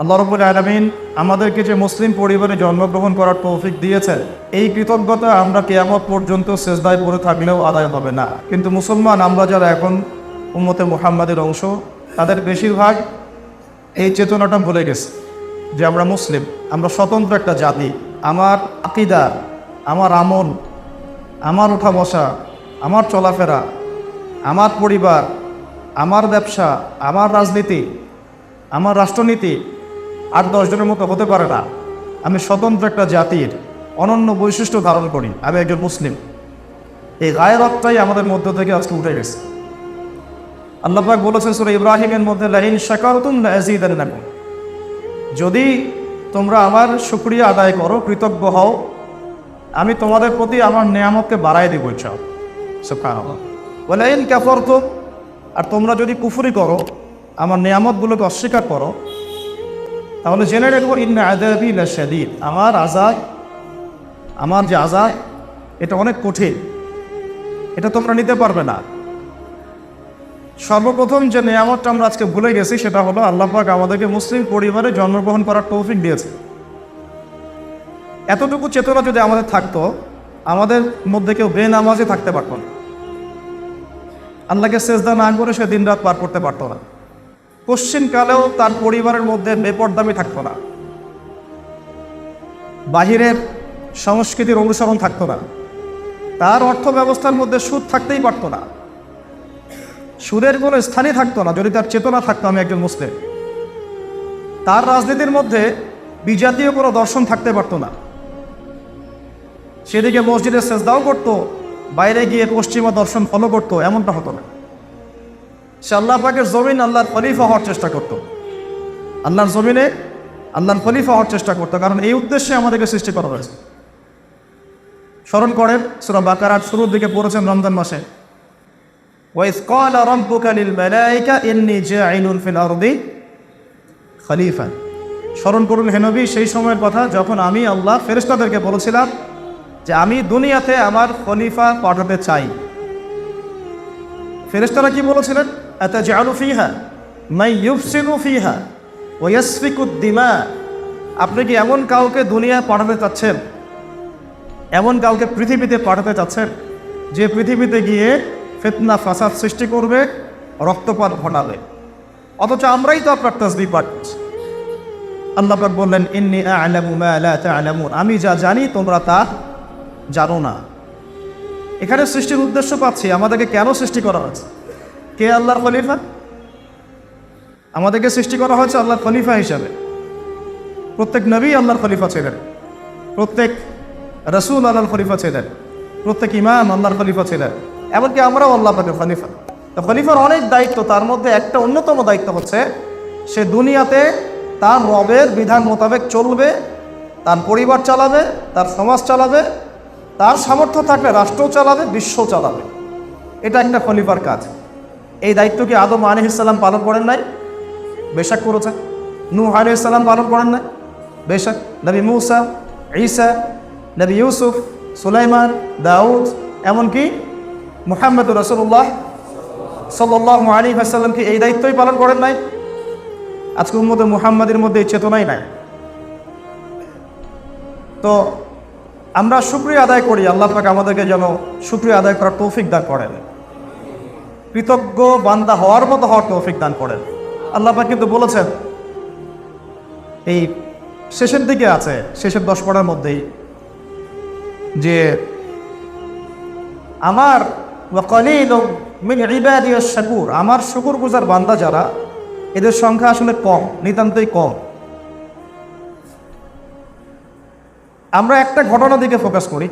আল্লাহ রবুল আলমিন আমাদেরকে যে মুসলিম পরিবারে জন্মগ্রহণ করার তৌফিক দিয়েছেন, এই কৃতজ্ঞতা আমরা কেয়ামত পর্যন্ত শেষদায় পড়ে থাকলেও আদায় হবে না। কিন্তু মুসলমান, আমরা যারা এখন উম্মতে মুহাম্মাদের অংশ, তাদের বেশিরভাগ এই চেতনাটা ভুলে গেছে যে আমরা মুসলিম, আমরা স্বতন্ত্র একটা জাতি। আমার আকিদা, আমার আমল, আমার ওঠা বসা আমার চলাফেরা, আমার পরিবার, আমার ব্যবসা, আমার রাজনীতি, আমার রাষ্ট্রনীতি আট দশজনের মতো হতে পারে না। আমি স্বতন্ত্র একটা জাতির অনন্য বৈশিষ্ট্য ধারণ করি। আমি একজন মুসলিম। এই গায়েরতটাই আমাদের মধ্য থেকে আজকে উঠে গেছে। আল্লাপাক বলেছেন সুরে ইব্রাহিমের মধ্যে, লাইন শাকারতুম নাজিদান্নাকুম যদি তোমরা আমার শুক্রিয়া আদায় করো, কৃতজ্ঞ হও, আমি তোমাদের প্রতি আমার নিয়ামতকে বাড়াই দিব ইচ্ছা বলাইন ক্যাফর আর তোমরা যদি কুফুরি করো, আমার নিয়ামতগুলোকে অস্বীকার করো তাহলে জেনে রাখব, ইন্না লাশাদিদ। আমার আজাদ, আমার যে আজাদ, এটা অনেক কঠিন। এটা তোমরা নিতে পারবে না। সর্বপ্রথম যে নিয়ামতটা আমরা আজকে ভুলে গেছি, সেটা হলো আল্লাহ পাক আমাদেরকে মুসলিম পরিবারে জন্মগ্রহণ করার তৌফিক দিয়েছে। এতটুকু চেতনা যদি আমাদের থাকতো, আমাদের মধ্যে কেউ বে বেনামাজে থাকতে পারতো না। আল্লাহকে সেজদা না করে সে দিন রাত পার করতে পারতো না। কালেও তার পরিবারের মধ্যে বেপরদামি থাকতো না। বাহিরের সংস্কৃতির অনুসরণ থাকতো না। তার অর্থ ব্যবস্থার মধ্যে সুদ থাকতেই পারতো না। সুদের কোনো স্থানই থাকতো না, যদি তার চেতনা থাকতো আমি একজন মুসলিম। তার রাজনীতির মধ্যে বিজাতীয় কোনো দর্শন থাকতে পারতো না। সেদিকে মসজিদে সেজদাও করতো, বাইরে গিয়ে পশ্চিমা দর্শন ফলো করতো, এমনটা হতো না। সে আল্লাহ পাকের জমিন আল্লাহর খলিফা হওয়ার চেষ্টা করত। আল্লাহর জমিনে আল্লাহর খলিফা হওয়ার চেষ্টা করতো, কারণ এই উদ্দেশ্যে আমাদেরকে সৃষ্টি করা হয়েছে। স্মরণ করেন, সুরা আট শুরুর দিকে পড়েছেন রমজান মাসে। ওয়াইস কল রব্বুকালিল মালাইকা, ইন্নি আইনুল ফিল আরদি খলিফা। স্মরণ করুন হেনবি সেই সময়ের কথা যখন আমি আল্লাহ ফেরিস্তাদেরকে বলেছিলাম যে আমি দুনিয়াতে আমার খলিফা পাঠাতে চাই। ফেরিস্তারা কি বলেছিলেন? ফিহা? ফিহা? আপনি কি এমন কাউকে দুনিয়ায় পাঠাতে চাচ্ছেন? এমন কাউকে পৃথিবীতে পাঠাতে চাচ্ছেন? যে পৃথিবীতে গিয়ে ফেতনা, ফাসাদ সৃষ্টি করবে, রক্তপাত ঘটাবে। অথচ আমরাই তো আপনার তসবি পাঠ। করছি আল্লাহ পাক বললেন, ইন্নি আমি যা জানি, তোমরা তা জানো না। এখানে সৃষ্টির উদ্দেশ্য পাচ্ছি, আমাদেরকে কেন সৃষ্টি করা হয়েছে? কে আল্লাহর খলিফা? আমাদেরকে সৃষ্টি করা হয়েছে আল্লাহর খলিফা হিসাবে। প্রত্যেক নবী আল্লাহর খলিফা ছিলেন। প্রত্যেক রসুল আল্লাহর খলিফা ছিলেন। প্রত্যেক ইমাম আল্লাহর খলিফা ছিলেন। এমনকি আমরাও আল্লাহ পাকের খলিফা। তো খলিফার অনেক দায়িত্ব, তার মধ্যে একটা অন্যতম দায়িত্ব হচ্ছে, সে দুনিয়াতে তার রবের বিধান মোতাবেক চলবে, তার পরিবার চালাবে, তার সমাজ চালাবে, তার সামর্থ্য থাকলে রাষ্ট্র চালাবে বিশ্ব চালাবে। এটা একটা খলিফার কাজ। এই দায়িত্ব কি আদম আলি ইসলাম পালন করেন নাই? বেশাক করেছেন। নূহ আলি ইসলাম পালন করেন নাই? বেশাক। নবী মুসা, ঈসা, নবী ইউসুফ, সুলাইমান, দাউদ, এমনকি মুহাম্মদ রসুল্লাহ সাল্লাহ আলী হাসাল্লাম কি এই দায়িত্বই পালন করেন নাই? আজকে উম্মদ মুহাম্মাদের মধ্যে চেতনাই নাই। তো আমরা শুক্রিয়া আদায় করি, আল্লাহ পাক আমাদেরকে যেন শুক্রিয়া আদায় করার তৌফিক দান করেন। কৃতজ্ঞ বান্দা হওয়ার মতো হওয়ার তৌফিক দান করেন। আল্লাহ পাক কিন্তু বলেছেন, এই শেষের দিকে আছে, শেষের দশ পড়ার মধ্যেই, যে আমার শাকুর, আমার শুকুর গুজার বান্দা যারা, এদের সংখ্যা আসলে কম, নিতান্তই কম। আমরা একটা ঘটনা দিকে ফোকাস করি,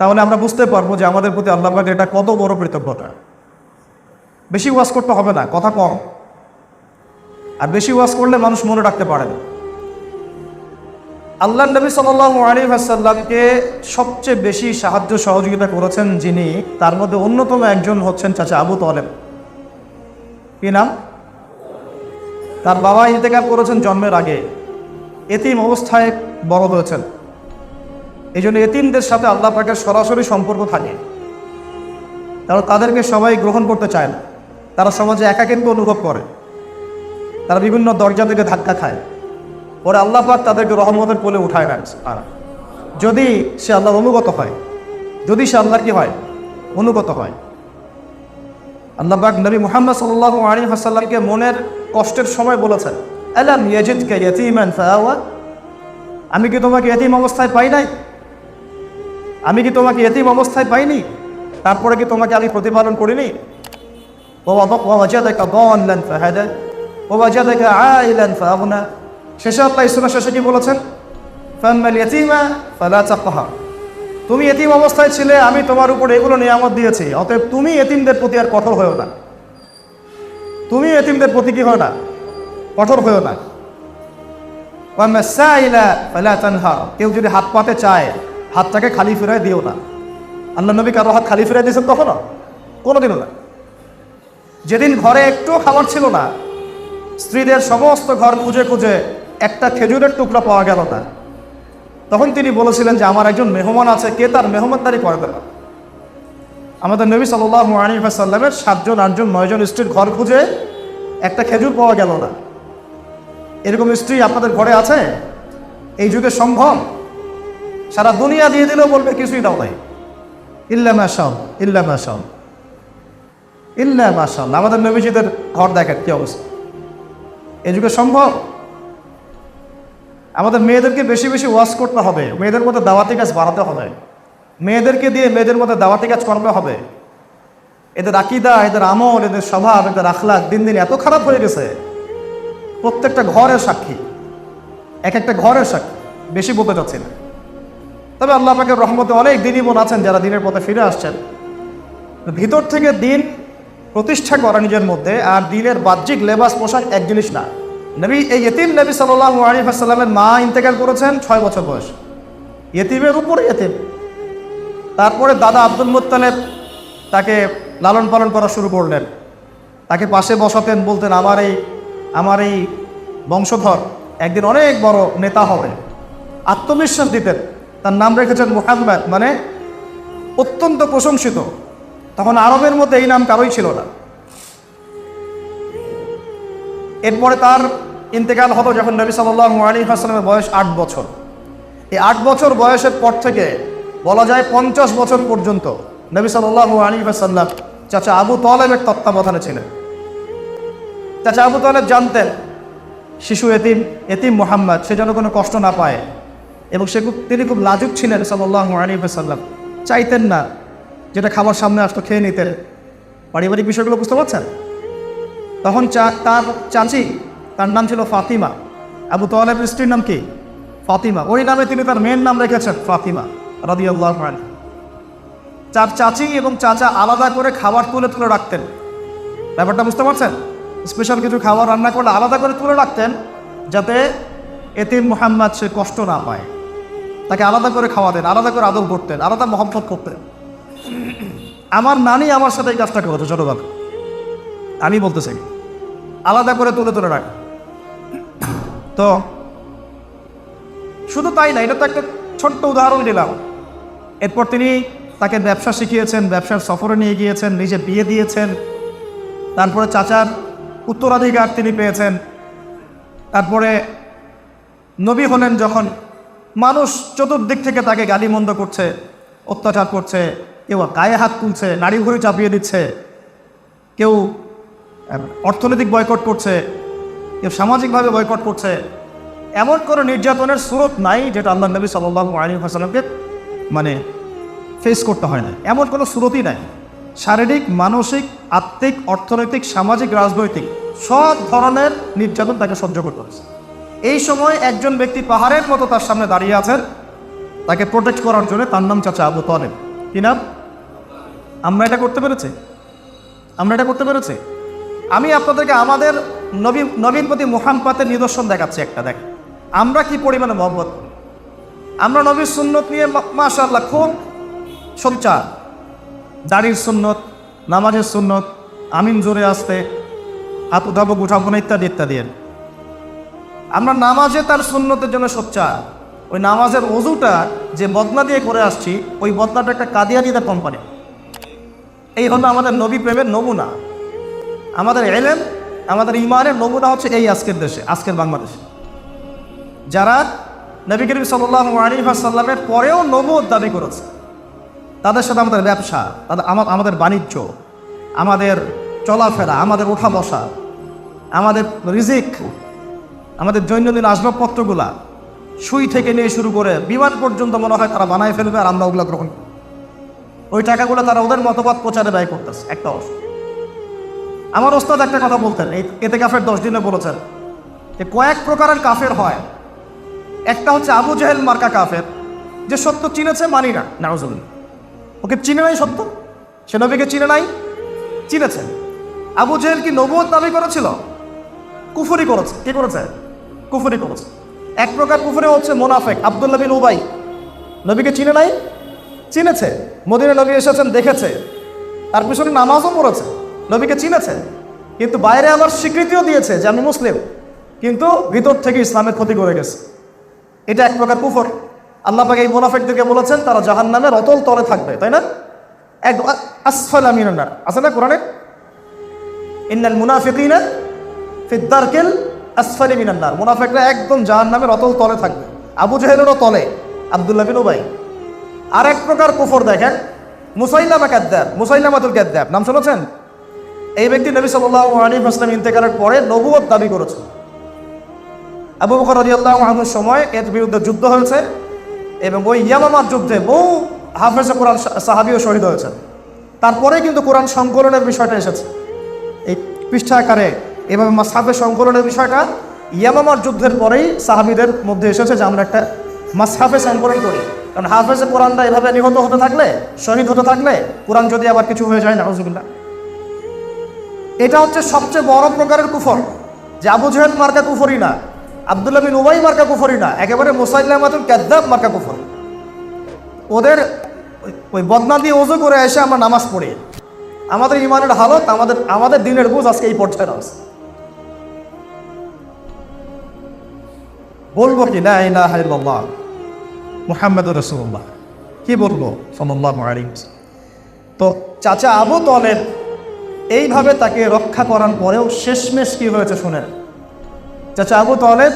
তাহলে আমরা বুঝতে পারব যে আমাদের প্রতি আল্লাহ এটা কত বড় কৃতজ্ঞতা। বেশি ওয়াজ করতে হবে না, কথা কম। আর বেশি ওয়াজ করলে মানুষ মনে রাখতে পারে না। আল্লাহ নবী সাল আলী আসাল্লামকে সবচেয়ে বেশি সাহায্য সহযোগিতা করেছেন যিনি, তার মধ্যে অন্যতম একজন হচ্ছেন চাচা আবু তলেব। কি নাম? তার বাবা ইন্তেকাল করেছেন জন্মের আগে। এতিম অবস্থায় বড় হয়েছেন। এই জন্য এতিমদের সাথে আল্লাহ পাকের সরাসরি সম্পর্ক থাকে। কারণ তাদেরকে সবাই গ্রহণ করতে চায় না। তারা সমাজে একাকিত্ব অনুভব করে। তারা বিভিন্ন দরজা থেকে ধাক্কা খায়। পরে আল্লাহ পাক তাদেরকে রহমতের কোলে উঠায় না যদি সে আল্লাহর অনুগত হয়, যদি সে আল্লাহর কি হয়, অনুগত হয়। আল্লাহ পাক নবী মুহাম্মদ সাল্লাল্লাহু আলাইহি ওয়াসাল্লামকে মনের কষ্টের সময় বলেছেন, আলাম ইয়াজিদকা ইয়াতীমান ফাআওয়া আমি কি তোমাকে এতিম অবস্থায় পাই নাই? আমি কি তোমাকে এতিম অবস্থায় পাইনি? তারপরে কি তোমাকে আমি প্রতিপালন করিনি? ওয়াজাদাকা দাল্লান ফাহাদা ওয়াজাদাকা আইলান ফাআগনা শেষে আল্লাহ ইসলামের শেষে কি বলেছেন? ফাম্মাল ইয়াতীমা ফালা তাকহার তুমি এতিম অবস্থায় ছিলে, আমি তোমার উপর এগুলো নিয়ামত দিয়েছি, অতএব তুমি এতিমদের প্রতি আর কঠোর হয়েও না। তুমি এতিমদের প্রতি কি হয় না? কঠোর হয়েও না। কেউ যদি হাত পাতে চায়, হাতটাকে খালি ফিরায় দিও না। আল্লাহ নবী কারও হাত খালি ফিরায় দিয়েছেন কখনো? কোনোদিনও না। যেদিন ঘরে একটু খাবার ছিল না, স্ত্রীদের সমস্ত ঘর খুঁজে খুঁজে একটা খেজুরের টুকরা পাওয়া গেল না। তখন তিনি বলেছিলেন যে, আমার একজন মেহমান আছে, কে তার মেহমানদারি করে দেবে? আমাদের নবী সাল্লাহ আলিফাসাল্লামের সাতজন, আটজন, নয়জন স্ত্রীর ঘর খুঁজে একটা খেজুর পাওয়া গেল না। এরকম স্ত্রী আপনাদের ঘরে আছে? এই যুগে সম্ভব? সারা দুনিয়া দিয়ে দিলেও বলবে, কিছুই দাও নাই। ইল্লা মাসাম ইল্লা ইল্লা মাসাম আমাদের নবীজিদের ঘর দেখেন কি অবস্থা। এই যুগে সম্ভব? আমাদের মেয়েদেরকে বেশি বেশি ওয়াশ করতে হবে। মেয়েদের মধ্যে দাওয়াতি কাজ বাড়াতে হবে। মেয়েদেরকে দিয়ে মেয়েদের মধ্যে দাওয়াতি কাজ করাতে হবে। এদের আকিদা, এদের আমল, এদের স্বভাব, এদের আখলাক দিন দিন এত খারাপ হয়ে গেছে। প্রত্যেকটা ঘরের সাক্ষী এক একটা ঘরের সাক্ষী, বেশি বলতে চাচ্ছি না। তবে আল্লাহ পাকের রহমতে অনেক দিনই বোন আছেন যারা দিনের পথে ফিরে আসছেন। ভিতর থেকে দিন প্রতিষ্ঠা করা নিজের মধ্যে, আর দিনের বাহ্যিক লেবাস পোশাক এক জিনিস না। নবী, এই ইতিম নবী সাল্লাহ আলিফাসাল্লামের মা ইন্তেকাল করেছেন ছয় বছর বয়স। ইতিমের উপরে ইতিম তারপরে দাদা আব্দুল মুত্তালেব তাকে লালন পালন করা শুরু করলেন। তাকে পাশে বসাতেন, বলতেন, আমার এই আমার এই বংশধর একদিন অনেক বড় নেতা হবে। আত্মবিশ্বাস দিতেন। তার নাম রেখেছেন মুহাম্মদ মানে অত্যন্ত প্রশংসিত। তখন আরবের মধ্যে এই নাম কারোই ছিল না। এরপরে তার ইন্তেকাল হতো যখন নবী সাল্লাহ আলী হাসলামের বয়স আট বছর। এই আট বছর বয়সের পর থেকে বলা যায় পঞ্চাশ বছর পর্যন্ত নবী সাল্লাহ আলী হাসাল্লাম চাচা আবু তলেবের তত্ত্বাবধানে ছিলেন। চাচা আবু তলেব জানতেন, শিশু এতিম এতিম মোহাম্মদ, সে যেন কোনো কষ্ট না পায়। এবং সে খুব তিনি খুব লাজুক ছিলেন সাল্লাহ আলী হাসাল্লাম চাইতেন না যেটা খাবার সামনে আসতো খেয়ে নিতেন পারিবারিক বিষয়গুলো বুঝতে পারছেন? তখন তার চাচি, তার নাম ছিল ফাতিমা। আবু তোয়ালেবের স্ত্রীর নাম কি? ফাতিমা। ওই নামে তিনি তার মেয়ের নাম রেখেছেন, ফাতিমা, রাদিয়াল্লাহ চার চাচি এবং চাচা আলাদা করে খাবার তুলে তুলে রাখতেন। ব্যাপারটা বুঝতে পারছেন? স্পেশাল কিছু খাবার রান্না করলে আলাদা করে তুলে রাখতেন, যাতে এতিম মোহাম্মদ সে কষ্ট না পায়। তাকে আলাদা করে খাওয়াতেন, আলাদা করে আদর করতেন, আলাদা মহব্বত করতেন। আমার নানি আমার সাথে এই কাজটা করতো ছোটবেলা। আমি বলতে চাই, আলাদা করে তুলে তুলে রাখ। তো, শুধু তাই না, এটা তো একটা ছোট্ট উদাহরণ দিলাম। এরপর তিনি তাকে ব্যবসা শিখিয়েছেন, ব্যবসার সফরে নিয়ে গিয়েছেন, নিজে বিয়ে দিয়েছেন। তারপরে চাচার উত্তরাধিকার তিনি পেয়েছেন। তারপরে নবী হলেন যখন মানুষ চতুর্দিক থেকে তাকে গালিমন্দ করছে, অত্যাচার করছে কেউ গায়ে হাত তুলছে নারী ঘুরে চাপিয়ে দিচ্ছে, কেউ অর্থনৈতিক বয়কট করছে, কেউ সামাজিকভাবে বয়কট করছে, এমন কোনো নির্যাতনের স্রোত নাই যেটা আল্লাহ নবী সাল্লাহ আলী হাসালামকে মানে ফেস করতে হয় না এমন কোনো স্রোতই নাই। শারীরিক, মানসিক, আত্মিক, অর্থনৈতিক, সামাজিক, রাজনৈতিক, সব ধরনের নির্যাতন তাকে সহ্য করতে হয়েছে। এই সময় একজন ব্যক্তি পাহাড়ের মতো তার সামনে দাঁড়িয়ে আছেন, তাকে প্রোটেক্ট করার জন্য তার নাম চাচা আবু তলেব। কি নাম? আমরা এটা করতে পেরেছি? আমরা এটা করতে পেরেছি? আমি আপনাদেরকে আমাদের নবী নবীন প্রতি নিদর্শন দেখাচ্ছি একটা, দেখ। আমরা কি পরিমাণে মহব্বত? আমরা নবীর সুন্নত নিয়ে মাশাল্লাহ খুব সোচ্চার দাড়ির সুন্নত, নামাজের সুন্নত, আমিন জোরে আসতে, হাত উঠাবো, গুঠাবো না, ইত্যাদি ইত্যাদি। আমরা নামাজে তার সুন্নতের জন্য সোচ্চার। ওই নামাজের অজুটা যে বদনা দিয়ে করে আসছি, ওই বদনাটা একটা কাদিয়ানিদের কোম্পানি এই হলো আমাদের নবী প্রেমের নমুনা আমাদের এলেম, আমাদের ইমানের নমুনা হচ্ছে এই আজকের দেশে, আজকের বাংলাদেশে যারা নবী করিম সাল্লাহ আলী সাল্লামের পরেও নবুদ দাবি করেছে, তাদের সাথে আমাদের ব্যবসা, তাদের আমাদের বাণিজ্য, আমাদের চলাফেরা, আমাদের ওঠা বসা আমাদের রিজিক, আমাদের দৈনন্দিন আসবাবপত্রগুলা সুই থেকে নিয়ে শুরু করে বিমান পর্যন্ত মনে হয় তারা বানায় ফেলবে আর আমরা ওগুলো গ্রহণ করব। ওই টাকাগুলো তারা ওদের মতবাদ প্রচারে ব্যয় করতেছে, একটা অংশ আমার ওস্তাদ একটা কথা বলতেন, এই এতে কাফের দশ দিনে বলেছেন যে, কয়েক প্রকারের কাফের হয়। একটা হচ্ছে আবু জাহেল মার্কা কাফের, যে সত্য চিনেছে মানি না, নাউজুবিল্লাহ। ওকে চিনে নাই সত্য? সে নবীকে চিনে নাই? চিনেছে। আবু জেহেল কি নবুয়ত দাবি করেছিল? কুফুরি করেছে। কে করেছে? কুফুরি করেছে। এক প্রকার কুফরি হচ্ছে মোনাফেক, আবদুল্লাহ বিন উবাই। নবীকে চিনে নাই? চিনেছে। মদিনা নবী এসেছেন, দেখেছে। তার পিছনে নামাজও পড়েছে। নবীকে চিনেছে। কিন্তু বাইরে আবার স্বীকৃতিও দিয়েছে যে আমি মুসলিম। কিন্তু ভিতর থেকে ইসলামের ক্ষতি করে গেছে। এটা এক প্রকার কুফর। আল্লাহ পাকে এই মোনাফেকদেরকে বলেছেন, তারা জাহান নামের অতল তলে থাকবে, তাই না? এক আসফাল আমিনার আছে না কোরআনে? ইন্নাল মুনাফিকিনা ফিদ্দারকেল আসফালি মিনান্নার। মুনাফেকরা একদম জাহান নামের অতল তলে থাকবে। আবু জাহেলেরও তলে, আবদুল্লাহ বিন উবাই। আর এক প্রকার কুফর দেখেন। মুসাইলামা ক্যাদ্দাব মুসাইলামাতুল ক্যাদ্দাব নাম শুনেছেন? এই ব্যক্তি নবী সাল্লাল্লাহু আলাইহি ওয়াসাল্লাম ইন্তেকালের পরে নবুয়ত দাবি করেছে আবু বকর রাদিয়াল্লাহু আনহুর সময় এর বিরুদ্ধে যুদ্ধ হয়েছে এবং ওই ইয়ামামার যুদ্ধে বহু হাফেজে কোরআন সাহাবীও শহীদ হয়েছেন। তারপরে কিন্তু কোরআন সংকলনের বিষয়টা এসেছে। এই পৃষ্ঠা আকারে এভাবে মাসাফে সংকলনের বিষয়টা ইয়ামামার যুদ্ধের পরেই সাহাবিদের মধ্যে এসেছে যে আমরা একটা মাসহাফে সংকলন করি। কারণ হাফেজে কোরআনটা এভাবে নিহত হতে থাকলে, শহীদ হতে থাকলে কোরআন যদি আবার কিছু হয়ে যায় না নজুবিল্লাহ এটা হচ্ছে সবচেয়ে বড় প্রকারের কুফর। যে আবু জহেদ মার্কা কুফরি না, আবদুল্লাহ বিন উবাই মার্কা কুফরি না, একেবারে মুসাইল্লামাতুল ক্যাদ্দাব মার্কা কুফর। ওদের ওই- বদনা দিয়ে ওজু করে এসে আমরা নামাজ পড়ি। আমাদের ইমানের হালত, আমাদের আমাদের দিনের বুঝ আজকে এই পর্যায়ে আছে বলব কি? না এই না ইলাহা ইল্লাল্লাহ। মুহাম্মাদুর রসুল্লাহ কি বলব আলাইহি ওয়াসাল্লাম। তো চাচা আবু তলেব এইভাবে তাকে রক্ষা করার পরেও শেষমেশ কি হয়েছে শুনেন। চাচা আবু তলেব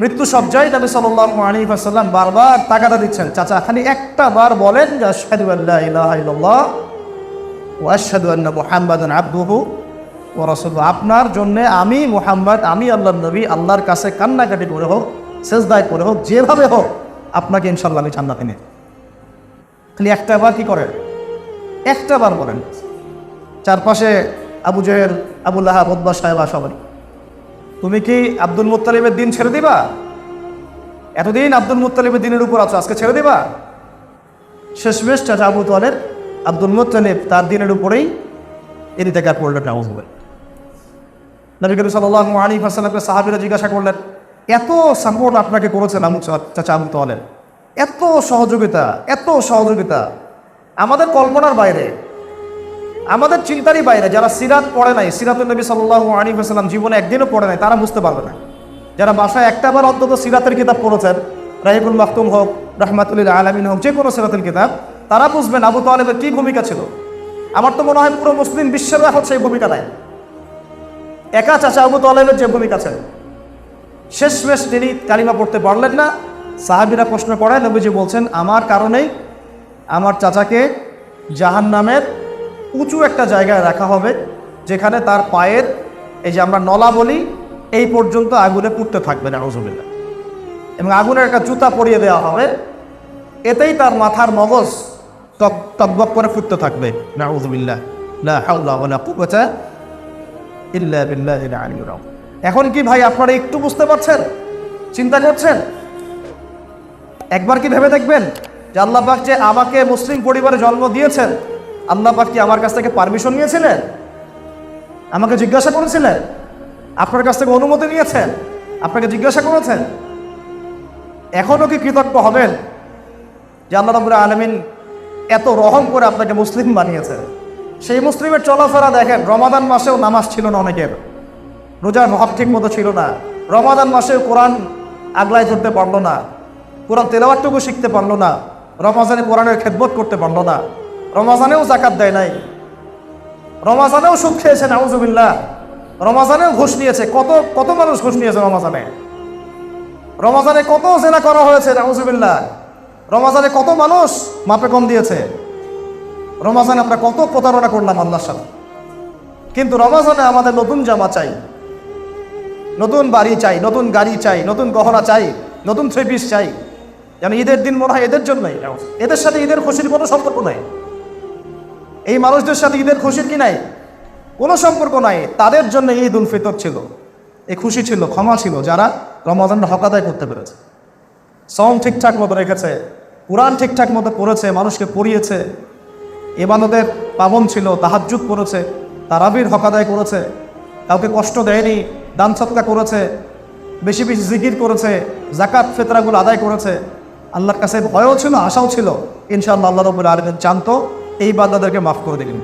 মৃত্যু সজ্জায় নবী সাল্লাল্লাহু আলাইহি ওয়াসাল্লাম বারবার তাগাদা দিচ্ছেন। চাচা, খালি একটা বার বলেন যে আশহাদু আল্লা ইলাহা আশহাদু আন্না মুহাম্মাদান আবদুহু ওয়া রাসূলুহু। আপনার জন্য আমি মুহাম্মদ, আমি আল্লাহ নবী, আল্লাহর কাছে কান্নাকাটি করে হোক সেজদায় করে হোক, যেভাবে হোক, আপনাকে ইনশাল্লাহ আমি জান্নাতে নিয়ে খালি একটা বার কি করেন? একটা বার বলেন। চারপাশে আবু জেহের আবুল্লাহ বদবা সাহেবা সবাই। তুমি কি আব্দুল মুত্তালিবের দিন ছেড়ে দিবা? এতদিন আব্দুল মুত্তালিবের দিনের উপর আছো, আজকে ছেড়ে দিবা? শেষমেশ চাচা আবু তোয়ালের আব্দুল মুত্তালিব তার দিনের উপরেই এর থেকে পড়লেন নাউজ হবে নবী করিম সাল্লাল্লাহু আলাইহি ওয়াসাল্লামকে সাহাবীরা জিজ্ঞাসা করলেন এত সাপোর্ট আপনাকে করেছেন আমু চাচা আবু তোয়ালের এত সহযোগিতা এত সহযোগিতা আমাদের কল্পনার বাইরে, আমাদের চিন্তারই বাইরে। যারা সিরাত পড়ে নাই সিরাতুল নবী সাল্লাল্লাহু আলাইহি ওয়াসাল্লাম জীবনে একদিনও পড়ে নাই, তারা বুঝতে পারবে না। যারা বাসায় একটা বার অন্তত সিরাতের কিতাব পড়েছেন রাহিবুল মাহতুম হোক রহমাতুল্লিল আলমিন হোক, যে কোনো সিরাতুল কিতাব, তারা বুঝবেন আবু তালেবের কী ভূমিকা ছিল। আমার তো মনে হয় পুরো মুসলিম বিশ্বের এখন সেই ভূমিকা নেয় একা চাচা আবু তালেবের যে ভূমিকা ছিল। শেষমেশ তিনি কালিমা পড়তে পারলেন না। সাহাবিরা প্রশ্ন করায়, নবীজি বলছেন, আমার কারণেই আমার চাচাকে জাহান নামের উঁচু একটা জায়গায় রাখা হবে, যেখানে তার পায়ের, এই যে আমরা নলা বলি, এই পর্যন্ত আগুনে পুড়তে থাকবে না নজুবিল্লা এবং আগুনের একটা জুতা পরিয়ে দেওয়া হবে, এতেই তার মাথার মগজ টক টকবক করে ফুটতে থাকবে, নাউজুবিল্লাহ। লা হাওলা ওয়ালা কুওয়াতা ইল্লা আলিয়্যিল আযীম। এখন কি ভাই আপনারা একটু বুঝতে পারছেন? চিন্তা করছেন? একবার কি ভেবে দেখবেন যে আল্লাহ পাক যে আমাকে মুসলিম পরিবারে জন্ম দিয়েছেন, আল্লাহ পাক কি আমার কাছ থেকে পারমিশন নিয়েছিলেন? আমাকে জিজ্ঞাসা করেছিলেন? আপনার কাছ থেকে অনুমতি নিয়েছেন? আপনাকে জিজ্ঞাসা করেছেন? এখনও কি কৃতজ্ঞ হবেন যে আল্লাহ আলমিন এত রহম করে আপনাকে মুসলিম বানিয়েছেন? সেই মুসলিমের চলাফেরা দেখেন, রমাদান মাসেও নামাজ ছিল না অনেকের। রোজার ভাব ঠিক মতো ছিল না। রমাদান মাসে কোরআন আগলায় ধরতে পারল না। কোরআন তেলাওয়াতটুকু শিখতে পারল না। রমাজানে কোরআনের খেদমত করতে পারল না। রমাজানেও জাকাত দেয় নাই। রমাজানেও সুদ খেয়েছে, নাউজুবিল্লাহ। রমাজানেও ঘুষ নিয়েছে। কত কত মানুষ ঘুষ নিয়েছে রমাজানে? রমাজানে কত জেনা করা হয়েছে, নাউজুবিল্লাহ? রমাজানে কত মানুষ মাপে কম দিয়েছে? রমাজানে আমরা কত প্রতারণা করলাম আল্লাহর সাথে। কিন্তু রমাজানে আমাদের নতুন জামা চাই। নতুন বাড়ি চাই, নতুন গাড়ি চাই, নতুন গহনা চাই, নতুন থ্রি পিস চাই। যেন ঈদের দিন মনে হয় এদের জন্যই। এদের সাথে ঈদের খুশির কোনো সম্পর্ক নাই। এই মানুষদের সাথে ঈদের খুশির কি নাই? কোনো সম্পর্ক নাই। তাদের জন্য ঈদ উল ফিতর ছিল। এই খুশি ছিল, ক্ষমা ছিল। যারা রমাজান হক আদায় করতে পেরেছে। সং ঠিকঠাক মতো রেখেছে। কোরআন ঠিকঠাক মতো পড়েছে, মানুষকে পড়িয়েছে। এবানদের পাবন ছিল, তাহাজ্জুদ করেছে তারাবির হক আদায় করেছে। কাউকে কষ্ট দেয়নি দান সৎকা করেছে, বেশি বেশি জিকির করেছে জাকাত ফেতরাগুলো আদায় করেছে। আল্লাহর কাছে ভয়ও ছিল, আশাও ছিল। ইনশাআল্লাহ আল্লাহ রবুল আলমিন জানতো, এই বান্দাদেরকে মাফ করে দিলেন